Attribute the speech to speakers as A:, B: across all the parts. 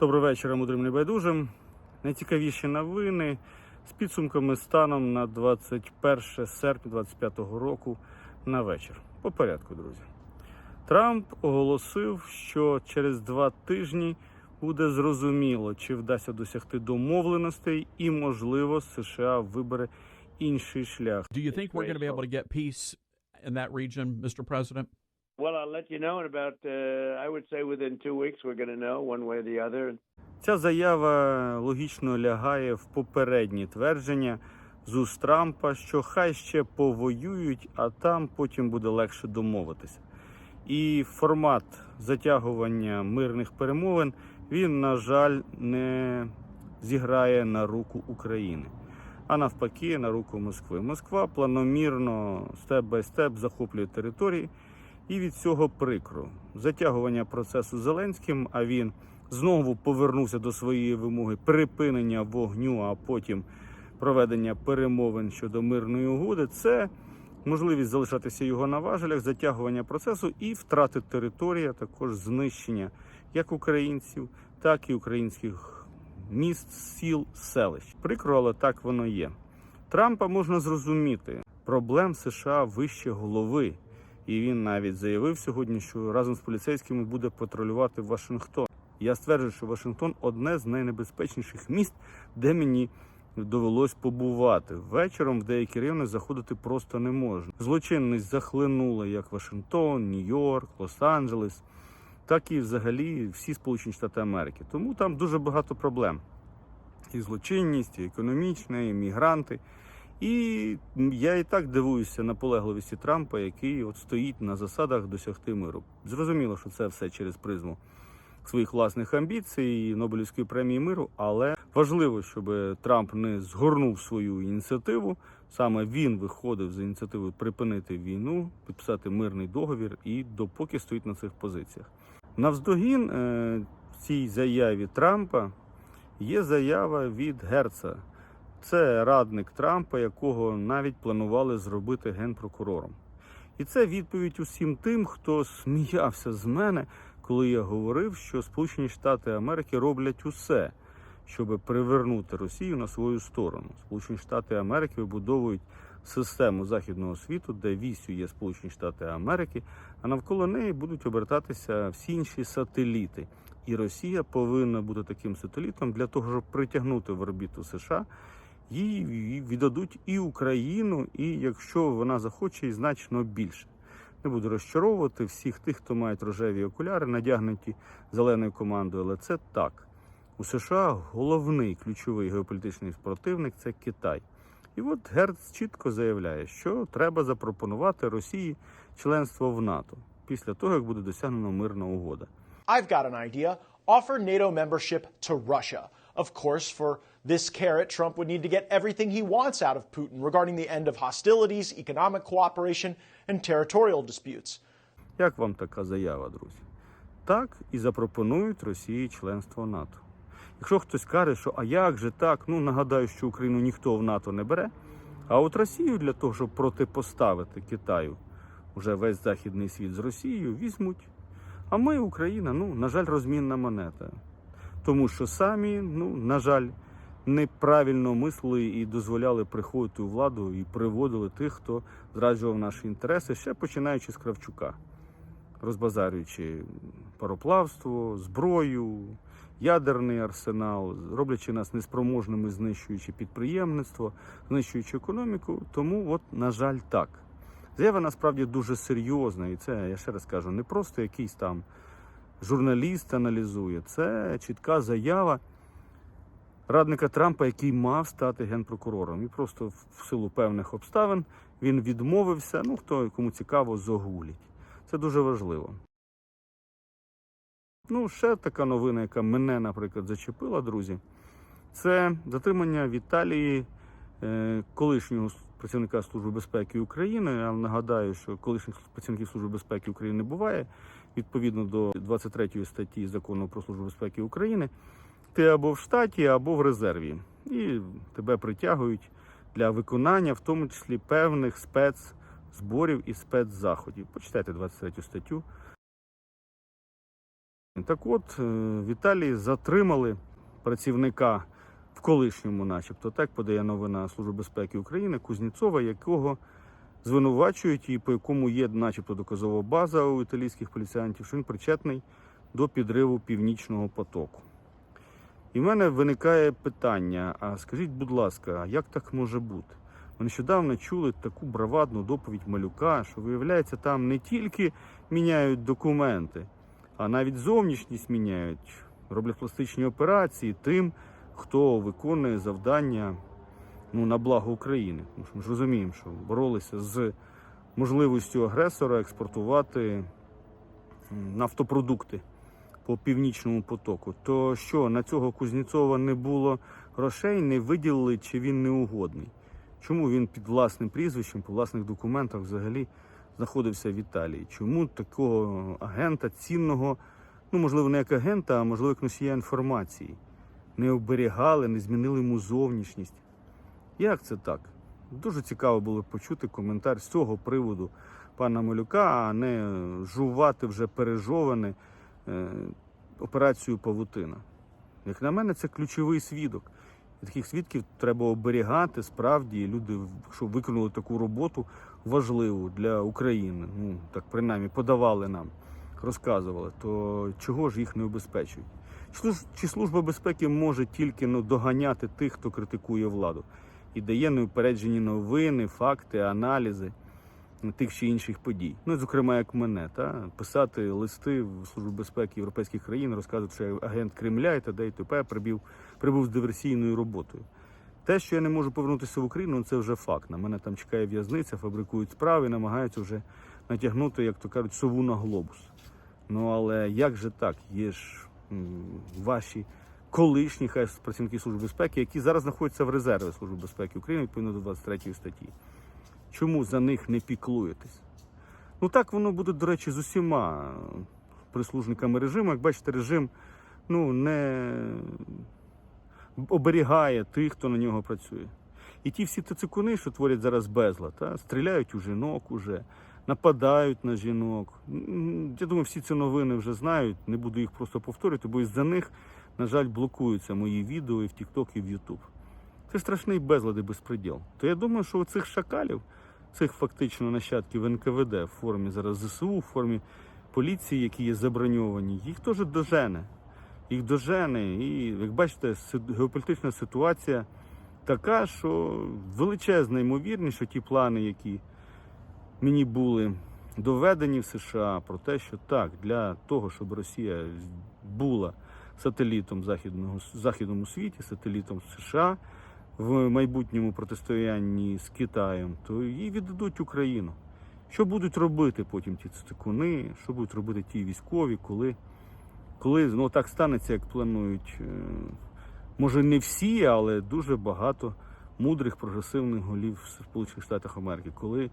A: Добрий вечір, мудрим небайдужим. Найцікавіші новини з підсумками станом на 21 серпня 2025 року на вечір. По порядку, друзі. Трамп оголосив, що через два тижні буде зрозуміло, чи вдасться досягти домовленостей, і, можливо, США вибере інший шлях.
B: Do you think we're going to be able to get peace in that region, Mr. President?
C: Well, I'll let you know in about, uh, I would say within two weeks, we're going to know one way or the other.
A: Ця заява логічно лягає в попередні твердження з уст Трампа, що хай ще повоюють, а там потім буде легше домовитися. І формат затягування мирних перемовин він, на жаль, не зіграє на руку України, а навпаки, на руку Москви. Москва планомірно степ бай степ захоплює території, і від цього прикро. Затягування процесу Зеленським, а він знову повернувся до своєї вимоги припинення вогню, а потім проведення перемовин щодо мирної угоди. Це можливість залишатися його на важелях, затягування процесу і втрати території, а також знищення як українців, так і українських міст, сіл, селищ. Прикро, але так воно є. Трампа можна зрозуміти. Проблем США вище голови. І він навіть заявив сьогодні, що разом з поліцейськими буде патрулювати Вашингтон. Я стверджую, що Вашингтон одне з найнебезпечніших міст, де мені довелось побувати. Вечором в деякі райони заходити просто не можна. Злочинність захлинула як Вашингтон, Нью-Йорк, Лос-Анджелес, так і взагалі всі Сполучені Штати Америки. Тому там дуже багато проблем. І злочинність, і економічна, і мігранти. І я і так дивуюся наполегливості Трампа, який от стоїть на засадах досягти миру. Зрозуміло, що це все через призму своїх власних амбіцій, і Нобелівської премії миру, але важливо, щоб Трамп не згорнув свою ініціативу. Саме він виходив з ініціативою припинити війну, підписати мирний договір і допоки стоїть на цих позиціях. Навздогін е, цій заяві Трампа є заява від Герца. Це радник Трампа, якого навіть планували зробити генпрокурором. І це відповідь усім тим, хто сміявся з мене, коли я говорив, що Сполучені Штати Америки роблять усе, щоб привернути Росію на свою сторону. Сполучені Штати Америки вибудовують систему західного світу, де вісю є Сполучені Штати Америки, а навколо неї будуть обертатися всі інші сателіти. І Росія повинна бути таким сателітом для того, щоб притягнути в орбіту США. Їй віддадуть і Україну, і якщо вона захоче, і значно більше. Не буду розчаровувати всіх тих, хто мають рожеві окуляри, надягнуті зеленою командою, але це так. У США головний ключовий геополітичний противник це Китай. І от Герц чітко заявляє, що треба запропонувати Росії членство в НАТО після того, як буде досягнено мирна угода.
D: I've got an idea. Offer NATO membership to Russia. Of course, for this carrot, Trump would need to get everything he wants out of Putin regarding the end of hostilities, economic cooperation, and territorial disputes.
A: Як вам така заява, друзі? Так і запропонують Росії членство НАТО. Якщо хтось каже, що а як же так, ну нагадаю, що Україну ніхто в НАТО не бере. А от Росію для того, щоб протипоставити Китаю вже весь західний світ з Росією, візьмуть. А ми, Україна, ну, на жаль, розмінна монета. Тому що самі, ну, на жаль, неправильно мислили і дозволяли приходити у владу і приводили тих, хто зраджував наші інтереси, ще починаючи з Кравчука, розбазарюючи пароплавство, зброю, ядерний арсенал, роблячи нас неспроможними, знищуючи підприємництво, знищуючи економіку. Тому, от, на жаль, так. Заява насправді дуже серйозна, і це, я ще раз кажу, не просто якийсь там журналіст аналізує, це чітка заява радника Трампа, який мав стати генпрокурором. І просто в силу певних обставин він відмовився. Ну, хто кому цікаво, загулять. Це дуже важливо. Ну, ще така новина, яка мене, наприклад, зачепила, друзі, це затримання в Італії е, колишнього працівника Служби безпеки України. Я нагадаю, що колишніх працівників Служби безпеки України буває. Відповідно до 23 статті закону про службу безпеки України, ти або в штаті, або в резерві, і тебе притягують для виконання, в тому числі певних спецзборів і спецзаходів. Почитайте 23 статтю Так от, е, в Італії затримали працівника в колишньому, начебто, так подає новина Служби безпеки України Кузніцова, якого звинувачують і по якому є, начебто, доказова база у італійських поліціянтів, що він причетний до підриву північного потоку. І в мене виникає питання: а скажіть, будь ласка, як так може бути? Ми нещодавно чули таку бравадну доповідь малюка, що виявляється, там не тільки міняють документи, а навіть зовнішність міняють, роблять пластичні операції тим, хто виконує завдання ну, на благо України. Ми ж розуміємо, що боролися з можливістю агресора експортувати нафтопродукти по північному потоку. То що на цього Кузнєцова не було грошей, не виділили, чи він неугодний? Чому він під власним прізвищем, по власних документах взагалі знаходився в Італії? Чому такого агента цінного, ну можливо, не як агента, а можливо, як носія інформації, не оберігали, не змінили йому зовнішність? Як це так? Дуже цікаво було почути коментар з цього приводу пана Малюка, а не жувати вже пережоване операцію Павутина. Як на мене, це ключовий свідок. І таких свідків треба оберігати справді. Люди, якщо виконали таку роботу важливу для України, ну так принаймні подавали нам, розказували, то чого ж їх не обезпечують? Чи служба безпеки може тільки ну, доганяти тих, хто критикує владу, і дає неупереджені новини, факти, аналізи тих чи інших подій. Ну, зокрема, як мене, та писати листи в Службу безпеки європейських країн, розказувати, що я агент Кремля і т.д. і т.п. прибув, прибув з диверсійною роботою. Те, що я не можу повернутися в Україну, це вже факт. На мене там чекає в'язниця, фабрикують справи, намагаються вже натягнути, як то кажуть, сову на глобус. Ну але як же так? Є ж ваші колишні хай працівники Служби безпеки, які зараз знаходяться в резерві Служби безпеки України відповідно до 23 статті. Чому за них не піклуєтесь? Ну так воно буде, до речі, з усіма прислужниками режиму. Як бачите, режим ну, не оберігає тих, хто на нього працює. І ті всі тицикуни, що творять зараз безлад, та, стріляють у жінок уже, нападають на жінок. Я думаю, всі ці новини вже знають, не буду їх просто повторювати, бо із-за них, на жаль, блокуються мої відео і в TikTok, і в YouTube. Це страшний безлад і безпреділ. То я думаю, що у цих шакалів, цих фактично нащадків НКВД в формі зараз ЗСУ, в формі поліції, які є заброньовані, їх теж дожене. Їх дожене. І, як бачите, геополітична ситуація така, що величезна ймовірність, що ті плани, які мені були доведені в США, про те, що так, для того, щоб Росія була сателітом західного західному світі, сателітом США в майбутньому протистоянні з Китаєм, то їй віддадуть Україну. Що будуть робити потім ті цитикуни, що будуть робити ті військові, коли, коли ну, так станеться, як планують, е, може не всі, але дуже багато мудрих прогресивних голів в Сполучених Штатах Америки, коли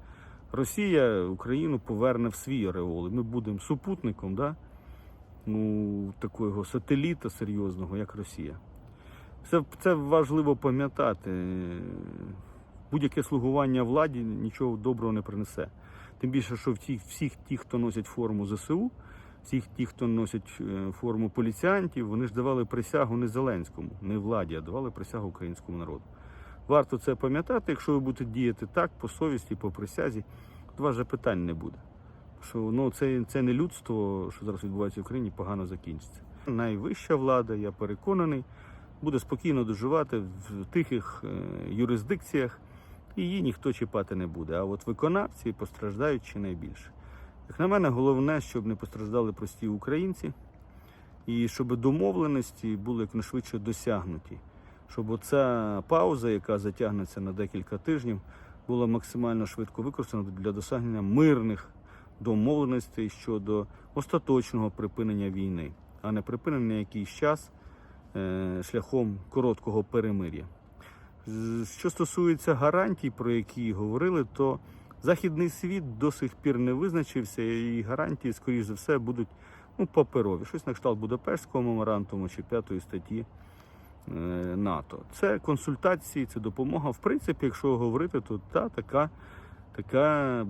A: Росія Україну поверне в свій ореол, і ми будемо супутником, да? ну, такого сателіта серйозного, як Росія. Це, це важливо пам'ятати. Будь-яке слугування владі нічого доброго не принесе. Тим більше, що всі, всіх ті, хто носять форму ЗСУ, всіх ті, хто носять е, форму поліціянтів, вони ж давали присягу не Зеленському, не владі, а давали присягу українському народу. Варто це пам'ятати, якщо ви будете діяти так, по совісті, по присязі, то вас же питань не буде. Що ну, це, це не людство, що зараз відбувається в Україні, погано закінчиться. Найвища влада, я переконаний, буде спокійно доживати в тихих е, юрисдикціях, і її ніхто чіпати не буде. А от виконавці постраждають чи найбільше. Як на мене, головне, щоб не постраждали прості українці, і щоб домовленості були якнайшвидше досягнуті. Щоб оця пауза, яка затягнеться на декілька тижнів, була максимально швидко використана для досягнення мирних домовленостей щодо остаточного припинення війни, а не припинення якийсь час шляхом короткого перемир'я. Що стосується гарантій, про які говорили, то західний світ до сих пір не визначився, і гарантії, скоріш за все, будуть ну, паперові. Щось на кшталт Будапештського меморандуму чи п'ятої статті е, НАТО. Це консультації, це допомога. В принципі, якщо говорити, то та така Така,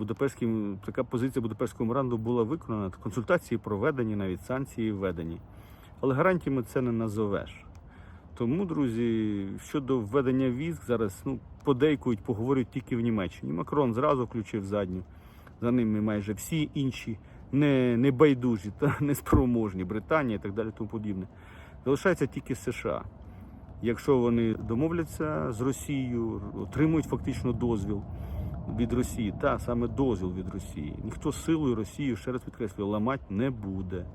A: така позиція Будапештського меморандуму була виконана, консультації проведені, навіть санкції введені. Але гарантіями це не назовеш. Тому, друзі, щодо введення військ зараз ну, подейкують, поговорять тільки в Німеччині. Макрон зразу включив задню. За ними майже всі інші не, не байдужі та неспроможні, Британія і так далі, тому подібне. Залишається тільки США. Якщо вони домовляться з Росією, отримують фактично дозвіл від Росії, та саме дозвіл від Росії. Ніхто силою Росію, ще раз підкреслюю, ламати не буде.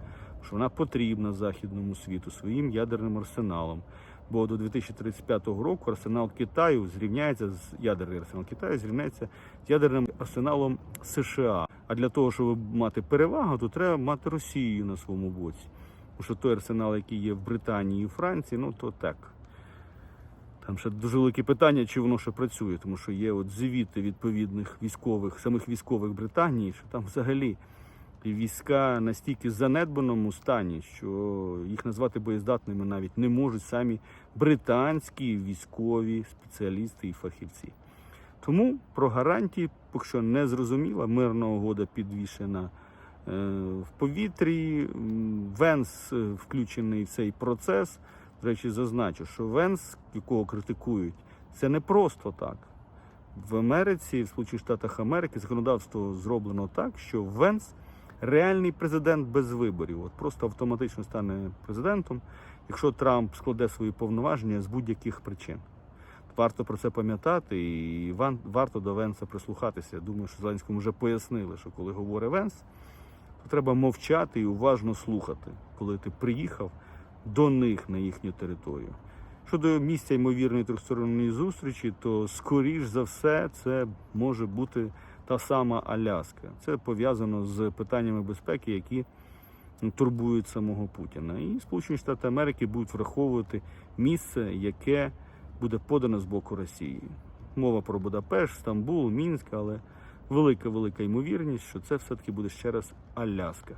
A: Що вона потрібна західному світу своїм ядерним арсеналом. Бо до 2035 року арсенал Китаю зрівняється з ядерний арсенал Китаю зрівняється з ядерним арсеналом США. А для того, щоб мати перевагу, то треба мати Росію на своєму боці. Тому що той арсенал, який є в Британії і Франції, ну то так. Там ще дуже велике питання, чи воно ще працює, тому що є от звіти відповідних військових, самих військових Британії, що там взагалі війська настільки занедбаному стані, що їх назвати боєздатними навіть не можуть самі британські військові спеціалісти і фахівці. Тому про гарантії, поки що не зрозуміла, мирна угода підвішена е, в повітрі. Венс е, включений в цей процес. До речі, зазначу, що Венс, якого критикують, це не просто так. В Америці, в Сполучених Штатах Америки, законодавство зроблено так, що Венс реальний президент без виборів. От просто автоматично стане президентом, якщо Трамп складе свої повноваження з будь-яких причин. Варто про це пам'ятати, і варто до Венса прислухатися. Думаю, що Зеленському вже пояснили, що коли говорить Венс, то треба мовчати і уважно слухати, коли ти приїхав до них на їхню територію. Щодо місця ймовірної трьохсторонньої зустрічі, то скоріш за все це може бути та сама Аляска. Це пов'язано з питаннями безпеки, які турбують самого Путіна. І Сполучені Штати Америки будуть враховувати місце, яке буде подано з боку Росії. Мова про Будапешт, Стамбул, Мінськ, але велика велика ймовірність, що це все-таки буде ще раз Аляска.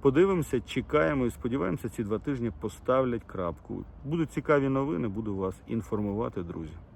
A: Подивимося, чекаємо і сподіваємося, ці два тижні поставлять крапку. Будуть цікаві новини, буду вас інформувати, друзі.